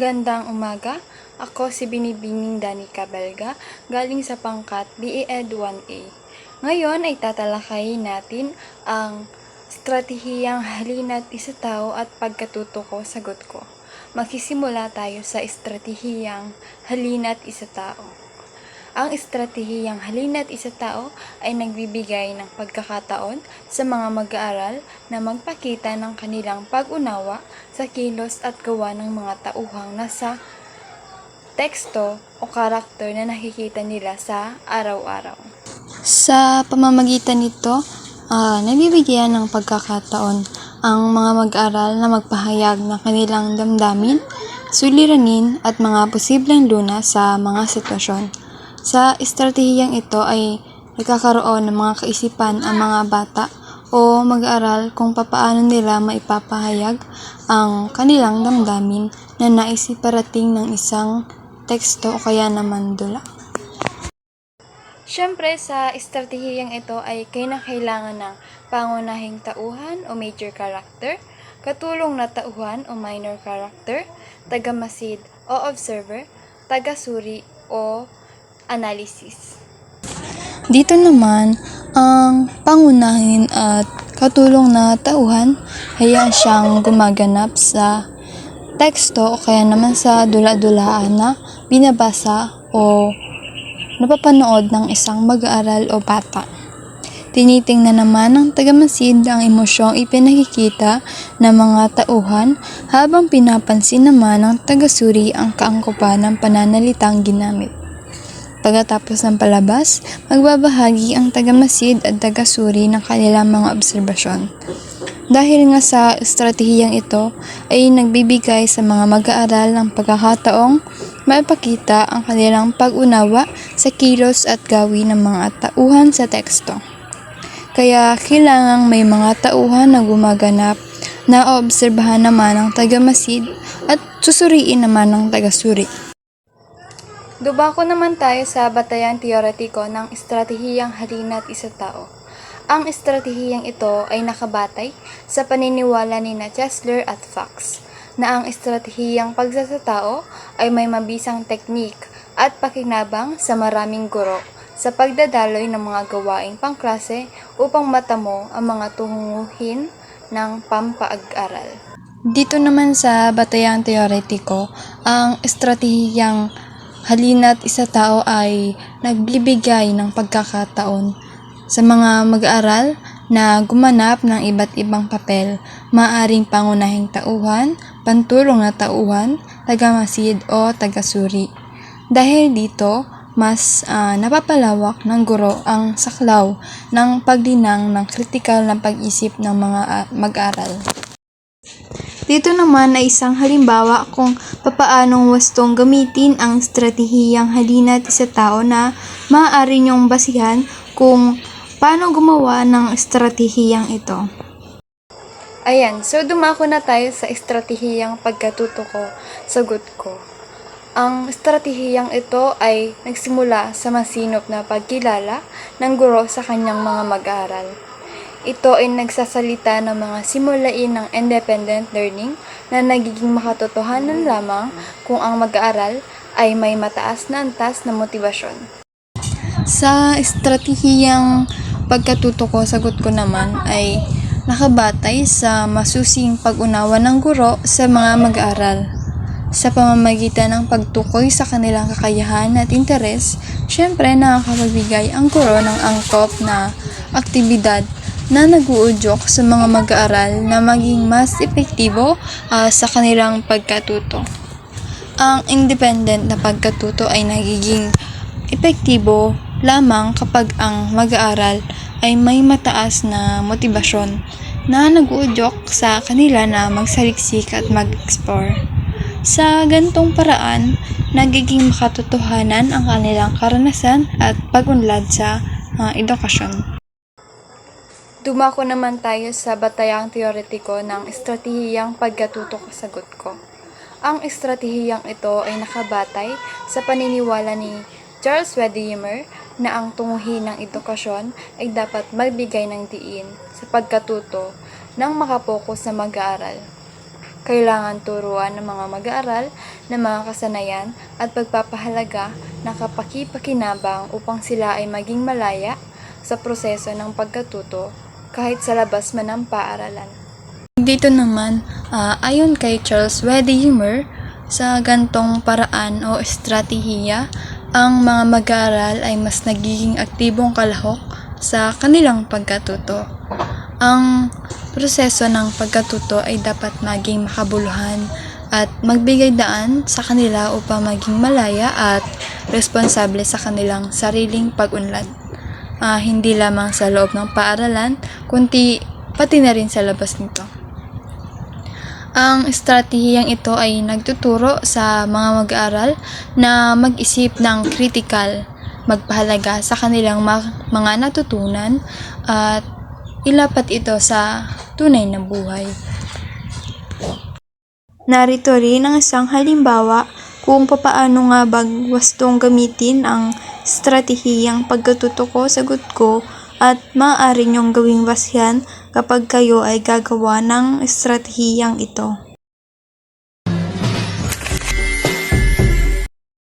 Magandang umaga. Ako si Binibining Danica Belga, galing sa pangkat BEd 1A. Ngayon ay tatalakayin natin ang estratehiyang halina't isa tao at pagkatuto ko sagot ko. Magsisimula tayo sa estratehiyang halina't isa tao. Ang estratehiyang halina't isa tao ay nagbibigay ng pagkakataon sa mga mag-aaral na magpakita ng kanilang pag-unawa sa kilos at gawa ng mga tauhang nasa teksto o karakter na nakikita nila sa araw-araw. Sa pamamagitan nito, ah, nabibigyan ng pagkakataon ang mga mag-aral na magpahayag ng kanilang damdamin, suliranin at mga posibleng luna sa mga sitwasyon. Sa estratehiyang ito ay nagkakaroon ng mga kaisipan ang mga bata o mag-aaral kung papaano nila maipapahayag ang kanilang damdamin na nais iparating ng isang teksto o kaya naman dula. Siyempre, sa estratehiyang ito ay kailangan ng pangunahing tauhan o major character, katulong na tauhan o minor character, tagamasid o observer, tagasuri o analysis. Dito naman, ang pangunahin at katulong na tauhan ay ang siyang gumaganap sa teksto o kaya naman sa dula-dulaan na binabasa o napapanood ng isang mag-aaral o bata. Tinitingnan naman ng tagamasid ang emosyong ipinakikita ng mga tauhan habang pinapansin naman ng tagasuri ang kaangkupan ng pananalitang ginamit. Pagkatapos ng palabas, magbabahagi ang tagamasid at tagasuri ng kanilang mga obserbasyon. Dahil nga sa estratehiyang ito ay nagbibigay sa mga mag-aaral ng pagkakataong maipakita ang kanilang pag-unawa sa kilos at gawin ng mga tauhan sa teksto. Kaya kailangang may mga tauhan na gumaganap na obserbahan naman ng tagamasid at susuriin naman ng tagasuri. Dubako naman tayo sa batayan teoretiko ng estratehiyang halina't isa tao. Ang estratehiyang ito ay nakabatay sa paniniwala ni na Chesler at Fox na ang estratehiyang pagsasatao ay may mabisang teknik at pakinabang sa maraming guro sa pagdadaloy ng mga gawaing pangklase upang matamo ang mga tunguhin ng pampaag-aral. Dito naman sa batayang teoretiko, ang estratehiyang halina't isa tao ay nagbibigay ng pagkakataon sa mga mag-aaral na gumanap ng iba't ibang papel, maaring pangunahing tauhan, pantulong na tauhan, tagamasid o tagasuri. Dahil dito, mas ah, napapalawak ng guro ang saklaw ng paglinang ng kritikal na pag-isip ng mga ah, mag-aral. Dito naman ay isang halimbawa kung papaanong wastong gamitin ang estratehiyang halina't isa tao na maaari niyong basihan kung paano gumawa ng estratehiyang ito. Ayan, so dumako na tayo sa estratehiyang pagkatuto ko, sagot ko. Ang estratehiyang ito ay nagsimula sa masinop na pagkilala ng guro sa kanyang mga mag-aaral. Ito ay nagsasalita ng mga simulain ng independent learning na nagiging makatotohanan lamang kung ang mag-aaral ay may mataas na antas na motibasyon. Sa estratehiyang pagkatuto ko, sagot ko naman ay nakabatay sa masusing pag-unawa ng guro sa mga mag-aaral. Sa pamamagitan ng pagtukoy sa kanilang kakayahan at interes, syempre nakakapagbigay ang guro ng angkop na aktibidad na naguudyok sa mga mag-aaral na maging mas epektibo ah, sa kanilang pagkatuto. Ang independent na pagkatuto ay nagiging epektibo lamang kapag ang mag-aaral ay may mataas na motibasyon na naguudyok sa kanila na magsaliksik at mag-explore. Sa gantong paraan, nagiging makatotohanan ang kanilang karanasan at pag-unlad sa ah, edukasyon. Dumako naman tayo sa batayang teoretiko ng estratehiyang pagkatuto sagot ko. Ang estratehiyang ito ay nakabatay sa paniniwala ni Charles Weddimer na ang tunguhin ng edukasyon ay dapat magbigay ng diin sa pagkatuto ng makapokus sa mag-aaral. Kailangan turuan ng mga mag-aaral ng mga kasanayan at pagpapahalaga na kapakipakinabang upang sila ay maging malaya sa proseso ng pagkatuto kahit sa labas man ng paaralan. Dito naman, ah, ayon kay Charles Weddimer, sa gantong paraan o estratehiya, ang mga mag-aaral ay mas nagiging aktibong kalahok sa kanilang pagkatuto. Ang proseso ng pagkatuto ay dapat maging makabuluhan at magbigay daan sa kanila upang maging malaya at responsable sa kanilang sariling pag-unlad. Ah, hindi lamang sa loob ng paaralan, kundi pati na rin sa labas nito. Ang estratehiyang ito ay nagtuturo sa mga mag-aaral na mag-isip ng critical, magpahalaga sa kanilang mga natutunan at ilapat ito sa tunay na buhay. Narito rin ang isang halimbawa kung papaano nga bagwastong gamitin ang estratehiyang pagkatutuko sa ko at maaari niyong gawing basyan kapag kayo ay gagawa ng estratehiyang ito.